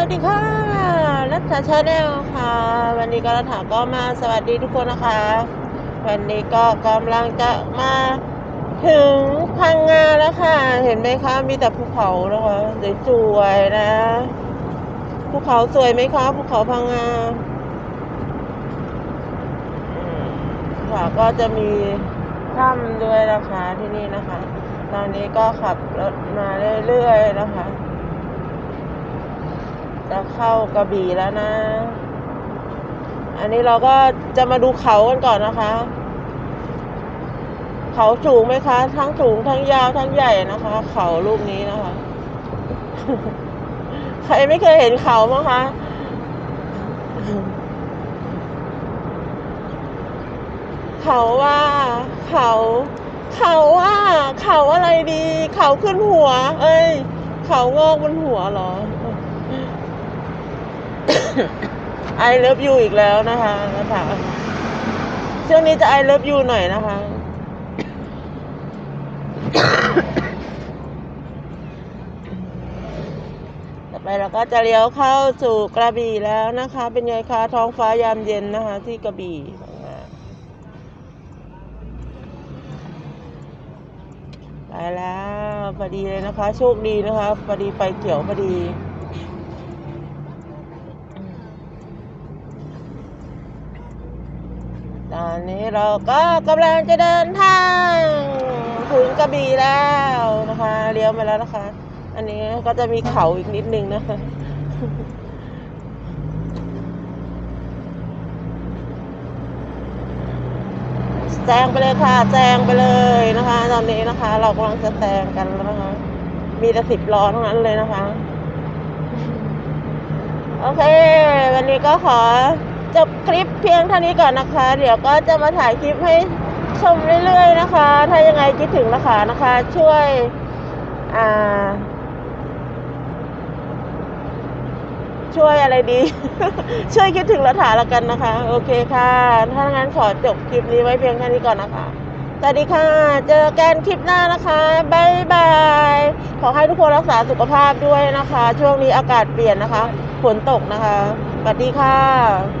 สวัสดีค่ะรัฐชาแนลค่ะ วันนี้ก็รัฐาก็มาสวัสดีทุกคนนะคะ วันนี้ก็กำลังจะมาถึงพังงาแล้วค่ะ เห็นไหมคะมีแต่ภูเขานะคะสวยๆนะภูเขาสวยไหมคะภูเขาพังงาค่ะก็จะมีถ้ำด้วยนะคะที่นี่นะคะ ตอนนี้ก็ขับรถมาเรื่อยๆนะคะ จะเข้ากระบี่แล้วนะ อันนี้เราก็จะมาดูเขากันก่อนนะคะ เขาสูงไหมคะ ทั้งสูงทั้งยาวทั้งใหญ่นะคะ เขาลูกนี้นะคะ ใครไม่เคยเห็นเขามั้งคะเขาว่าเขาเขาว่าเขาอะไรดี เขาขึ้นหัว เอ้ย เขางอกบนหัวเหรอ ไอเลิฟยูอีกแล้วนะคะนะคะช่วงนี้จะไอเลิฟยูหน่อยนะคะ ต่อไปเราก็จะเลี้ยวเข้าสู่กระบี่แล้วนะคะ เป็นไงคะท้องฟ้ายามเย็นนะคะ ที่กระบี่ไปแล้วพอดีเลยนะคะ โชคดีนะคะพอดีไฟเขียวพอดี ตอนนี้เราก็กำลังจะเดินทางถึงกระบี่แล้วนะคะเลี้ยวมาแล้วนะคะ อันนี้ก็จะมีเขาอีกนิดนึงนะคะแซงไปเลยค่ะแซงไปเลยนะคะ ตอนนี้นะคะ เรากำลังจะแซงกันแล้วนะคะ มีแต่สิบล้อทั้งนั้นเลยนะคะ โอเค วันนี้ก็ขอ จบคลิปเพียงเท่านี้ก่อนนะคะ เดี๋ยวก็จะมาถ่ายคลิปให้ชมเรื่อยๆนะคะ ถ้ายังไงคิดถึงนะคะนะคะ ช่วยอ่าช่วยอะไรดี ช่วยคิดถึงรัฐาละกันนะคะ โอเคค่ะ ถ้างั้นขอจบคลิปนี้ไว้เพียงแค่นี้ก่อนนะคะ สวัสดีค่ะ เจอกันคลิปหน้านะคะบายบาย ขอให้ทุกคนรักษาสุขภาพด้วยนะคะ ช่วงนี้อากาศเปลี่ยนนะคะ ฝนตกนะคะ สวัสดีค่ะ